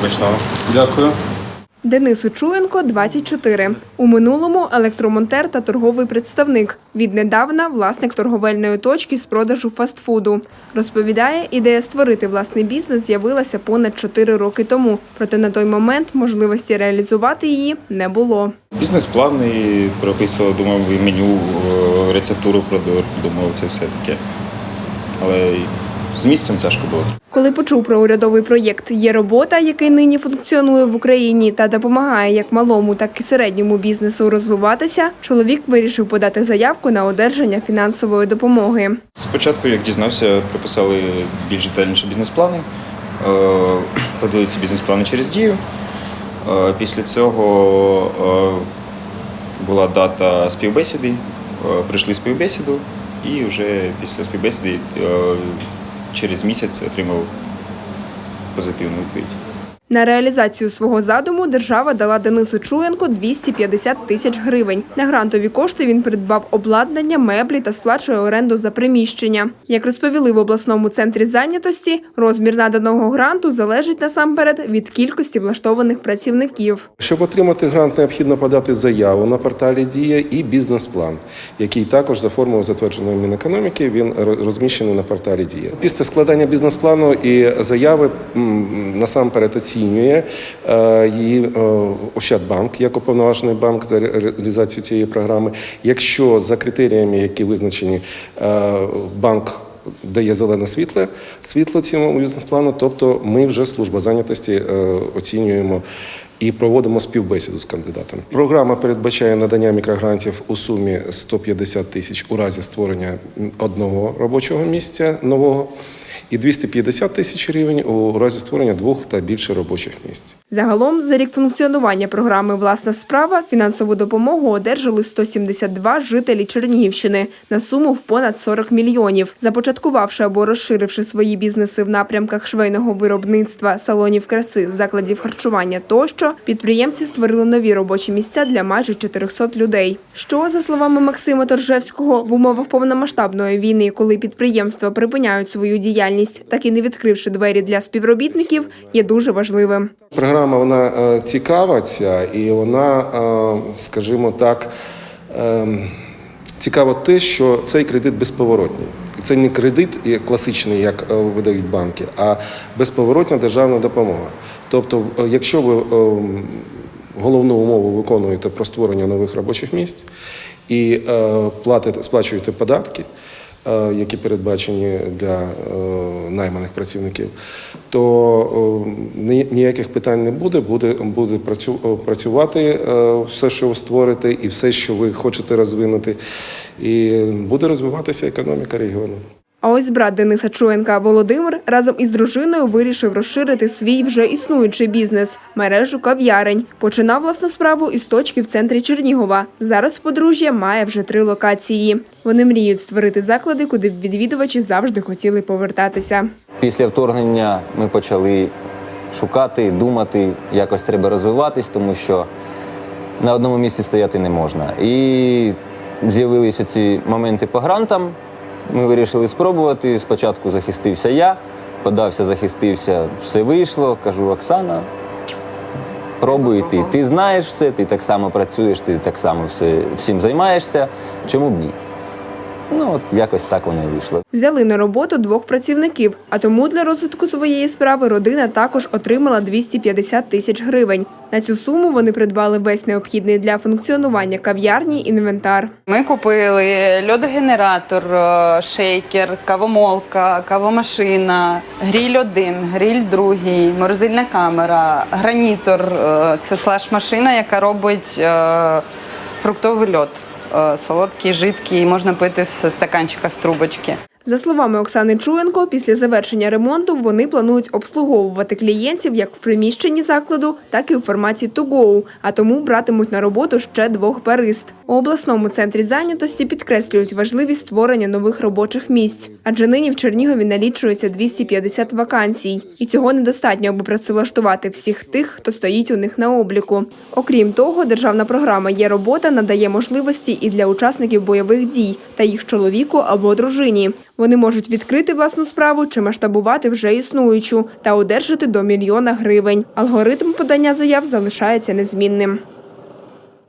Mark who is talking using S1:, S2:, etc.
S1: Смачного. Дякую.
S2: Денис Очуєнко, 24. У минулому електромонтер та торговий представник. Віднедавна власник торговельної точки з продажу фастфуду. Розповідає, ідея створити власний бізнес з'явилася понад 4 роки тому. Проте на той момент можливості реалізувати її не було.
S1: Бізнес-план і прописував, думав, і меню, е, рецептуру продумав, це все таке. Але з місцем тяжко було.
S2: Коли почув про урядовий проєкт Є робота, який нині функціонує в Україні та допомагає як малому, так і середньому бізнесу розвиватися, чоловік вирішив подати заявку на одержання фінансової допомоги.
S1: Спочатку, як дізнався, прописали більш детальніші бізнес-плани, е, подали ці бізнес-плани через дію. Е, Після цього е, була дата співбесіди, прийшли співбесіду і вже після співбесіди через місяць отримав позитивну відповідь.
S2: На реалізацію свого задуму держава дала Денису Чуєнко 250 тисяч гривень. На грантові кошти він придбав обладнання, меблі та сплачує оренду за приміщення. Як розповіли в обласному центрі зайнятості, розмір наданого гранту залежить насамперед від кількості влаштованих працівників.
S3: Щоб отримати грант, необхідно подати заяву на порталі Дія і бізнес-план, який також за формою затвердженої Мінекономіки він розміщений на порталі Дія. Після складання бізнес-плану і заяви насамперед оцінює е, її е, Ощадбанк як уповноважений банк за реалізацію цієї програми. Якщо за критеріями, які визначені, е, банк дає зелене світло, світло цьому бізнес-плану, тобто ми вже служба зайнятості е, оцінюємо і проводимо співбесіду з кандидатами. Програма передбачає надання мікрогрантів у сумі 150 тисяч у разі створення одного робочого місця нового і 250 тисяч гривень у разі створення двох та більше робочих місць.
S2: Загалом за рік функціонування програми Власна справа фінансову допомогу одержали 172 жителі Чернігівщини на суму в понад 40 мільйонів. Започаткувавши або розширивши свої бізнеси в напрямках швейного виробництва, салонів краси, закладів харчування тощо, підприємці створили нові робочі місця для майже 400 людей. Що за словами Максима Торжевського в умовах повномасштабної війни, коли підприємства припиняють свою діяльність, так і не відкривши двері для співробітників, є дуже важливим.
S3: Програма вона е, цікава і вона, е, скажімо так, е, цікаво те, що цей кредит безповоротній. І Це не кредит класичний, як видають банки, а безповоротня державна допомога. Тобто, якщо ви головну умову виконуєте про створення нових робочих місць і сплачуєте податки, які передбачені для е, найманих працівників, то е, ніяких питань не буде. Буде, буде працю- е, працювати е, все, що ви створите, і все, що ви хочете розвинути, і буде розвиватися економіка регіону.
S2: А ось брат Дениса Чуєнка Володимир разом із дружиною вирішив розширити свій вже існуючий бізнес мережу кав'ярень. Починав власну справу із точки в центрі Чернігова. Зараз подружжя має вже три локації. Вони мріють створити заклади, куди відвідувачі завжди хотіли повертатися.
S4: Після вторгнення ми почали шукати, думати, якось треба розвиватись, тому що на одному місці стояти не можна. І з'явилися ці моменти по грантам. Ми вирішили спробувати. Спочатку захистився я, подався, захистився, все вийшло. Кажу, Оксана, пробуй ти. Ти знаєш все, ти так само працюєш, ти так само все, всім займаєшся. Чому б ні? Ну, от якось так воно і вийшло.
S2: Взяли на роботу двох працівників, а тому для розвитку своєї справи родина також отримала 250 тисяч гривень. На цю суму вони придбали весь необхідний для функціонування кав'ярні інвентар.
S5: Ми купили льодогенератор, е, шейкер, кавомолка, кавомашина, гріль один, гріль другий, морозильна камера, гранітор е, це слеш-машина, яка робить е, фруктовий льод. Е, Солодкий, жидкий, можна пити з стаканчика з трубочки.
S2: За словами Оксани Чуєнко, після завершення ремонту вони планують обслуговувати клієнтів як в приміщенні закладу, так і у форматі to а тому братимуть на роботу ще двох барист. У обласному центрі зайнятості підкреслюють важливість створення нових робочих місць, адже нині в Чернігові налічується 250 вакансій, і цього недостатньо, аби працевлаштувати всіх тих, хто стоїть у них на обліку. Окрім того, державна програма є робота надає можливості і для учасників бойових дій та їх чоловіку або дружині. Вони можуть відкрити власну справу чи масштабувати вже існуючу та одержати до мільйона гривень. Алгоритм подання заяв залишається незмінним.